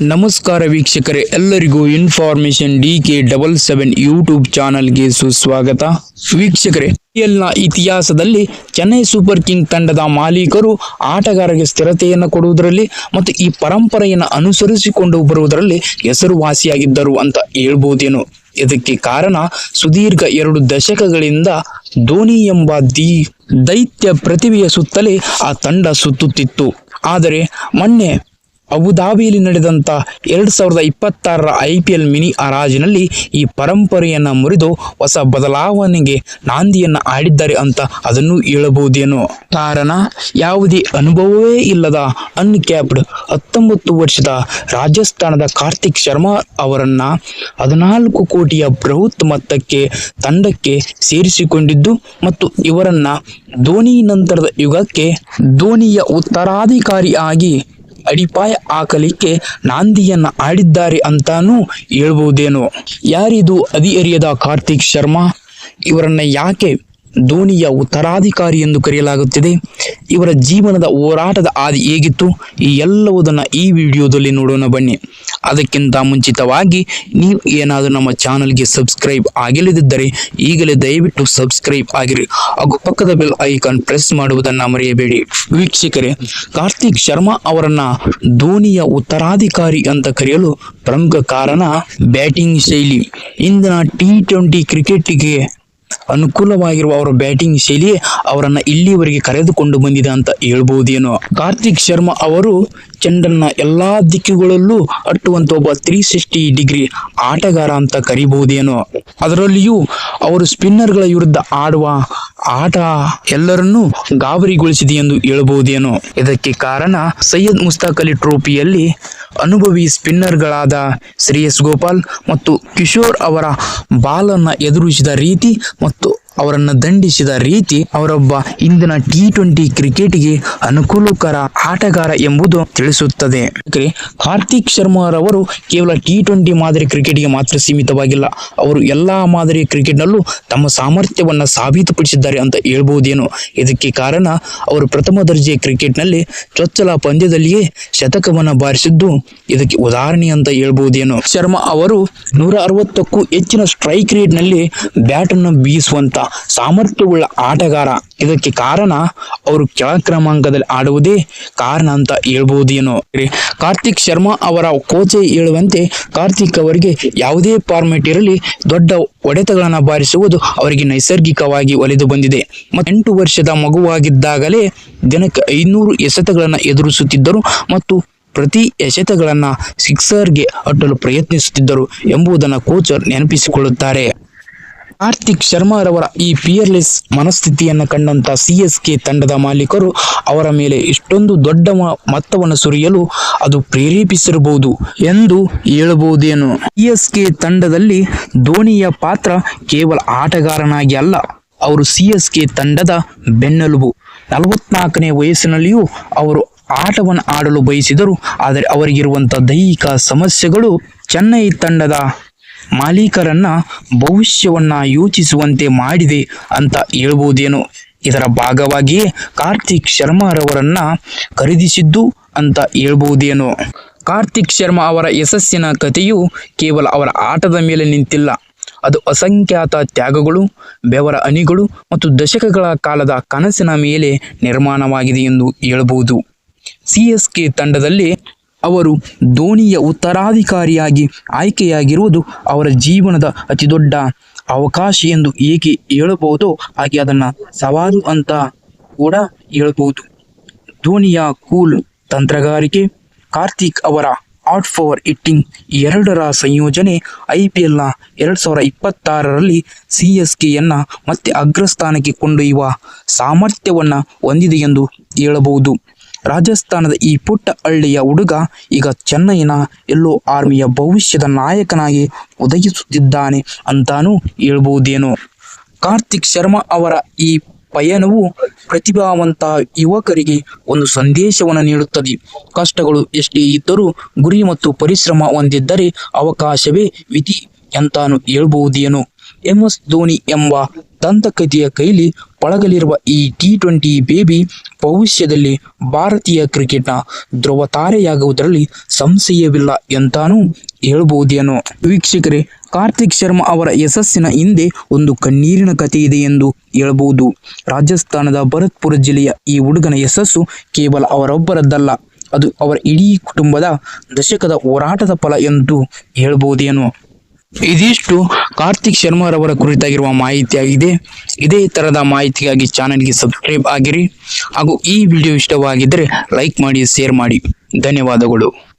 ನಮಸ್ಕಾರ ವೀಕ್ಷಕರೇ, ಎಲ್ಲರಿಗೂ information D K double seven YouTube ಚಾನಲ್ಗೆ ಸುಸ್ವಾಗತ. ವೀಕ್ಷಕರೇ ನ ಇತಿಹಾಸದಲ್ಲಿ ಚೆನ್ನೈ ಸೂಪರ್ ಕಿಂಗ್ ತಂಡದ ಮಾಲೀಕರು ಆಟಗಾರರಿಗೆ ಸ್ಥಿರತೆಯನ್ನು ಕೊಡುವುದರಲ್ಲಿ ಮತ್ತು ಈ ಪರಂಪರೆಯನ್ನು ಅನುಸರಿಸಿಕೊಂಡು ಬರುವುದರಲ್ಲಿ ಹೆಸರುವಾಸಿಯಾಗಿದ್ದರು ಅಂತ ಹೇಳ್ಬೋದೇನು. ಇದಕ್ಕೆ ಕಾರಣ ಸುದೀರ್ಘ ಎರಡು ದಶಕಗಳಿಂದ ಧೋನಿ ಎಂಬ ದಿ ದೈತ್ಯ ಪ್ರತಿಭೆಯ ಸುತ್ತಲೇ ಆ ತಂಡ ಸುತ್ತುತ್ತಿತ್ತು. ಆದರೆ ಮೊನ್ನೆ ಅಬುಧಾಬಿಯಲ್ಲಿ ನಡೆದಂತ ಎರಡು ಸಾವಿರದ ಇಪ್ಪತ್ತಾರರ ಐ ಪಿ ಎಲ್ ಮಿನಿ ಹರಾಜಿನಲ್ಲಿ ಈ ಪರಂಪರೆಯನ್ನ ಮುರಿದು ಹೊಸ ಬದಲಾವಣೆಗೆ ನಾಂದಿಯನ್ನ ಆಡಿದ್ದಾರೆ ಅಂತ ಅದನ್ನು ಹೇಳಬಹುದೇನೋ. ಕಾರಣ, ಯಾವುದೇ ಅನುಭವವೇ ಇಲ್ಲದ ಅನ್ಕ್ಯಾಪ್ಡ್ ಹತ್ತೊಂಬತ್ತು ವರ್ಷದ ರಾಜಸ್ಥಾನದ ಕಾರ್ತಿಕ್ ಶರ್ಮಾ ಅವರನ್ನು ಹದಿನಾಲ್ಕು ಕೋಟಿಯ ಬೃಹತ್ ಮೊತ್ತಕ್ಕೆ ತಂಡಕ್ಕೆ ಸೇರಿಸಿಕೊಂಡಿದ್ದು ಮತ್ತು ಇವರನ್ನು ಧೋನಿ ನಂತರದ ಯುಗಕ್ಕೆ ಧೋನಿಯ ಉತ್ತರಾಧಿಕಾರಿಯಾಗಿ ಅಡಿಪಾಯ ಹಾಕಲಿಕ್ಕೆ ನಾಂದಿಯನ್ನ ಆಡಿದ್ದಾರೆ ಅಂತಾನೂ ಹೇಳ್ಬಹುದೇನೋ ಯಾರಿದು ಹದಿಹರಿಯದ ಕಾರ್ತಿಕ್ ಶರ್ಮಾ? ಇವರನ್ನ ಯಾಕೆ ಧೋನಿಯ ಉತ್ತರಾಧಿಕಾರಿ ಎಂದು ಕರೆಯಲಾಗುತ್ತಿದೆ? ಇವರ ಜೀವನದ ಹೋರಾಟದ ಹಾದಿ ಹೇಗಿತ್ತು? ಈ ಎಲ್ಲವುದನ್ನು ಈ ವಿಡಿಯೋದಲ್ಲಿ ನೋಡೋಣ ಬನ್ನಿ. ಅದಕ್ಕಿಂತ ಮುಂಚಿತವಾಗಿ ನೀವು ಏನಾದರೂ ನಮ್ಮ ಚಾನಲ್ಗೆ ಸಬ್ಸ್ಕ್ರೈಬ್ ಆಗಿಲ್ಲದಿದ್ದರೆ ಈಗಲೇ ದಯವಿಟ್ಟು ಸಬ್ಸ್ಕ್ರೈಬ್ ಆಗಿರಿ. ಹಾಗೂ ಪಕ್ಕದ ಬೆಲ್ ಐಕಾನ್ ಪ್ರೆಸ್ ಮಾಡುವುದನ್ನು ಮರೆಯಬೇಡಿ. ವೀಕ್ಷಕರೇ, ಕಾರ್ತಿಕ್ ಶರ್ಮಾ ಅವರನ್ನ ಧೋನಿಯ ಉತ್ತರಾಧಿಕಾರಿ ಅಂತ ಕರೆಯಲು ಪ್ರಮುಖ ಕಾರಣ ಬ್ಯಾಟಿಂಗ್ ಶೈಲಿ. ಇಂದಿನ ಟಿ ಟ್ವೆಂಟಿ ಕ್ರಿಕೆಟ್ಗೆ ಅನುಕೂಲವಾಗಿರುವ ಅವರ ಬ್ಯಾಟಿಂಗ್ ಶೈಲಿ ಅವರನ್ನು ಇಲ್ಲಿವರೆಗೆ ಕರೆದುಕೊಂಡು ಬಂದಿದೆ ಅಂತ ಹೇಳ್ಬೋದೇನೋ. ಕಾರ್ತಿಕ್ ಶರ್ಮಾ ಅವರು ಚೆಂಡನ್ನ ಎಲ್ಲಾ ದಿಕ್ಕುಗಳಲ್ಲೂ ಅಟ್ಟುವಂತ ಒಬ್ಬ ತ್ರೀ ಸಿಕ್ಸ್ಟಿ ಡಿಗ್ರಿ ಆಟಗಾರ ಅಂತ ಕರಿಬಹುದೇನೋ ಅದರಲ್ಲಿಯೂ ಅವರು ಸ್ಪಿನ್ನರ್ಗಳ ವಿರುದ್ಧ ಆಡುವ ಆಟ ಎಲ್ಲರನ್ನೂ ಗಾಬರಿಗೊಳಿಸಿದೆ ಎಂದು ಹೇಳಬಹುದೇನೋ ಇದಕ್ಕೆ ಕಾರಣ ಸೈಯದ್ ಮುಸ್ತಾಕ್ ಅಲಿ ಟ್ರೋಫಿಯಲ್ಲಿ ಅನುಭವಿ ಸ್ಪಿನ್ನರ್ಗಳಾದ ಶ್ರೇಯಸ್ ಗೋಪಾಲ್ ಮತ್ತು ಕಿಶೋರ್ ಅವರ ಬಾಲನ್ನು ಎದುರಿಸಿದ ರೀತಿ ಮತ್ತು ಅವರನ್ನು ದಂಡಿಸಿದ ರೀತಿ ಅವರೊಬ್ಬ ಇಂದಿನ ಟಿ ಟ್ವೆಂಟಿ ಕ್ರಿಕೆಟ್ಗೆ ಅನುಕೂಲಕರ ಆಟಗಾರ ಎಂಬುದು ತಿಳಿಸುತ್ತದೆ. ಕಾರ್ತಿಕ್ ಶರ್ಮಾ ರವರು ಕೇವಲ ಟಿ ಟ್ವೆಂಟಿ ಮಾದರಿ ಕ್ರಿಕೆಟ್ಗೆ ಮಾತ್ರ ಸೀಮಿತವಾಗಿಲ್ಲ. ಅವರು ಎಲ್ಲಾ ಮಾದರಿ ಕ್ರಿಕೆಟ್ನಲ್ಲೂ ತಮ್ಮ ಸಾಮರ್ಥ್ಯವನ್ನು ಸಾಬೀತುಪಡಿಸಿದ್ದಾರೆ ಅಂತ ಹೇಳ್ಬಹುದೇನೋ ಇದಕ್ಕೆ ಕಾರಣ ಅವರು ಪ್ರಥಮ ದರ್ಜೆ ಕ್ರಿಕೆಟ್ನಲ್ಲಿ ಚೊಚ್ಚಲ ಪಂದ್ಯದಲ್ಲಿಯೇ ಶತಕವನ್ನು ಬಾರಿಸಿದ್ದು ಇದಕ್ಕೆ ಉದಾಹರಣೆ ಅಂತ ಹೇಳ್ಬಹುದೇನೋ ಶರ್ಮಾ ಅವರು ನೂರ ಅರವತ್ತಕ್ಕೂ ಹೆಚ್ಚಿನ ಸ್ಟ್ರೈಕ್ ರೇಟ್ನಲ್ಲಿ ಬ್ಯಾಟನ್ನು ಬೀಸುವಂತ ಸಾಮರ್ಥ್ಯವುಳ್ಳ ಆಟಗಾರ. ಇದಕ್ಕೆ ಕಾರಣ ಅವರು ಕೆಳ ಕ್ರಮಾಂಕದಲ್ಲಿ ಆಡುವುದೇ ಕಾರಣ ಅಂತ ಹೇಳ್ಬಹುದೇನೋ ಕಾರ್ತಿಕ್ ಶರ್ಮಾ ಅವರ ಕೋಚೆ ಹೇಳುವಂತೆ ಕಾರ್ತಿಕ್ ಅವರಿಗೆ ಯಾವುದೇ ಫಾರ್ಮೆಟ್ ಇರಲಿ ದೊಡ್ಡ ಒಡೆತಗಳನ್ನು ಬಾರಿಸುವುದು ಅವರಿಗೆ ನೈಸರ್ಗಿಕವಾಗಿ ಒಲಿದು ಬಂದಿದೆ. ಮತ್ತು ಎಂಟು ವರ್ಷದ ಮಗುವಾಗಿದ್ದಾಗಲೇ ದಿನಕ್ಕೆ ಐನೂರು ಎಸೆತಗಳನ್ನು ಎದುರಿಸುತ್ತಿದ್ದರು ಮತ್ತು ಪ್ರತಿ ಎಸೆತಗಳನ್ನು ಸಿಕ್ಸರ್ಗೆ ಅಟ್ಟಲು ಪ್ರಯತ್ನಿಸುತ್ತಿದ್ದರು ಎಂಬುದನ್ನು ಕೋಚರ್ ನೆನಪಿಸಿಕೊಳ್ಳುತ್ತಾರೆ. ಕಾರ್ತಿಕ್ ಶರ್ಮಾರವರ ಈ ಪಿಯರ್ಲೆಸ್ ಮನಸ್ಥಿತಿಯನ್ನು ಕಂಡಂತ ಸಿ ಎಸ್ ಕೆ ತಂಡದ ಮಾಲೀಕರು ಅವರ ಮೇಲೆ ಇಷ್ಟೊಂದು ದೊಡ್ಡ ಮತ್ತವನ್ನು ಮೊತ್ತವನ್ನು ಸುರಿಯಲು ಅದು ಪ್ರೇರೇಪಿಸಿರಬಹುದು ಎಂದು ಹೇಳಬಹುದೇನು. ಸಿ ಎಸ್ ಕೆ ತಂಡದಲ್ಲಿ ಧೋನಿಯ ಪಾತ್ರ ಕೇವಲ ಆಟಗಾರನಾಗಿ ಅಲ್ಲ, ಅವರು ಸಿ ಎಸ್ ಕೆ ತಂಡದ ಬೆನ್ನೆಲುಬು. ನಲವತ್ನಾಲ್ಕನೇ ವಯಸ್ಸಿನಲ್ಲಿಯೂ ಅವರು ಆಟವನ್ನು ಆಡಲು ಬಯಸಿದರು, ಆದರೆ ಅವರಿಗಿರುವಂಥ ದೈಹಿಕ ಸಮಸ್ಯೆಗಳು ಚೆನ್ನೈ ತಂಡದ ಮಾಲೀಕರನ್ನ ಭವಿಷ್ಯವನ್ನ ಯೋಚಿಸುವಂತೆ ಮಾಡಿದೆ ಅಂತ ಹೇಳ್ಬೋದೇನೋ. ಇದರ ಭಾಗವಾಗಿಯೇ ಕಾರ್ತಿಕ್ ಶರ್ಮಾರವರನ್ನ ಖರೀದಿಸಿದ್ದು ಅಂತ ಹೇಳ್ಬಹುದೇನೋ ಕಾರ್ತಿಕ್ ಶರ್ಮಾ ಅವರ ಯಶಸ್ಸಿನ ಕಥೆಯು ಕೇವಲ ಅವರ ಆಟದ ಮೇಲೆ ನಿಂತಿಲ್ಲ. ಅದು ಅಸಂಖ್ಯಾತ ತ್ಯಾಗಗಳು, ಬೆವರ ಅನಿಗಳು ಮತ್ತು ದಶಕಗಳ ಕಾಲದ ಕನಸಿನ ಮೇಲೆ ನಿರ್ಮಾಣವಾಗಿದೆ ಎಂದು ಹೇಳಬಹುದು ಸಿ ಎಸ್ ಕೆ ತಂಡದಲ್ಲಿ ಅವರು ಧೋನಿಯ ಉತ್ತರಾಧಿಕಾರಿಯಾಗಿ ಆಯ್ಕೆಯಾಗಿರುವುದು ಅವರ ಜೀವನದ ಅತಿದೊಡ್ಡ ಅವಕಾಶ ಎಂದು ಏಕೆ ಹೇಳಬಹುದೋ ಹಾಗೆ ಅದನ್ನು ಸವಾಲು ಅಂತ ಕೂಡ ಹೇಳಬಹುದು. ಧೋನಿಯ ಕೂಲ್ ತಂತ್ರಗಾರಿಕೆ, ಕಾರ್ತಿಕ್ ಅವರ ಆಟ್ ಫಾರ್ ಇಟ್ಟಿಂಗ್ ಎರಡರ ಸಂಯೋಜನೆ ಐ ಪಿ ಎಲ್ನ ಎರಡು ಸಾವಿರ ಇಪ್ಪತ್ತಾರರಲ್ಲಿ ಸಿ ಎಸ್ ಕೆಯನ್ನು ಮತ್ತೆ ಅಗ್ರಸ್ಥಾನಕ್ಕೆ ಕೊಂಡೊಯ್ಯುವ ಸಾಮರ್ಥ್ಯವನ್ನು ಹೊಂದಿದೆ ಎಂದು ಹೇಳಬಹುದು. ರಾಜಸ್ಥಾನದ ಈ ಪುಟ್ಟ ಹಳ್ಳಿಯ ಹುಡುಗ ಈಗ ಚೆನ್ನೈನ ಎಲ್ಲೋ ಆರ್ಮಿಯ ಭವಿಷ್ಯದ ನಾಯಕನಾಗಿ ಒದಗಿಸುತ್ತಿದ್ದಾನೆ ಅಂತಾನೂ ಹೇಳ್ಬಹುದೇನೋ ಕಾರ್ತಿಕ್ ಶರ್ಮಾ ಅವರ ಈ ಪಯಣವು ಪ್ರತಿಭಾವಂತ ಯುವಕರಿಗೆ ಒಂದು ಸಂದೇಶವನ್ನು ನೀಡುತ್ತದೆ. ಕಷ್ಟಗಳು ಎಷ್ಟೇ ಇದ್ದರೂ ಗುರಿ ಮತ್ತು ಪರಿಶ್ರಮ ಹೊಂದಿದ್ದರೆ ಅವಕಾಶವೇ ವಿಧಿ ಅಂತಾನು ಹೇಳ್ಬಹುದೇನು ಎಂ ಎಸ್ ಧೋನಿ ಎಂಬ ದಂತಕಥೆಯ ಕೈಲಿ ಪಳಗಲಿರುವ ಈ ಟಿ ಟ್ವೆಂಟಿ ಬೇಬಿ ಭವಿಷ್ಯದಲ್ಲಿ ಭಾರತೀಯ ಕ್ರಿಕೆಟ್ನ ಧ್ರುವ ತಾರೆಯಾಗುವುದರಲ್ಲಿ ಸಂಶಯವಿಲ್ಲ ಎಂತಾನೂ ಹೇಳಬಹುದೇನೋ ವೀಕ್ಷಕರೇ, ಕಾರ್ತಿಕ್ ಶರ್ಮಾ ಅವರ ಯಶಸ್ಸಿನ ಹಿಂದೆ ಒಂದು ಕಣ್ಣೀರಿನ ಕಥೆ ಇದೆ ಎಂದು ಹೇಳಬಹುದು ರಾಜಸ್ಥಾನದ ಭರತ್ಪುರ ಜಿಲ್ಲೆಯ ಈ ಹುಡುಗನ ಯಶಸ್ಸು ಕೇವಲ ಅವರೊಬ್ಬರದ್ದಲ್ಲ, ಅದು ಅವರ ಇಡೀ ಕುಟುಂಬದ ದಶಕದ ಹೋರಾಟದ ಫಲ ಎಂದು ಹೇಳ್ಬಹುದೇನೋ ಇದಿಷ್ಟು ಕಾರ್ತಿಕ್ ಶರ್ಮಾರವರ ಕುರಿತಾಗಿರುವ ಮಾಹಿತಿಯಾಗಿದೆ. ಇದೇ ತರಹದ ಮಾಹಿತಿಗಾಗಿ ಚಾನೆಲ್ಗೆ ಸಬ್ಸ್ಕ್ರೈಬ್ ಆಗಿರಿ. ಹಾಗೂ ಈ ವಿಡಿಯೋ ಇಷ್ಟವಾಗಿದ್ದರೆ ಲೈಕ್ ಮಾಡಿ, ಶೇರ್ ಮಾಡಿ. ಧನ್ಯವಾದಗಳು.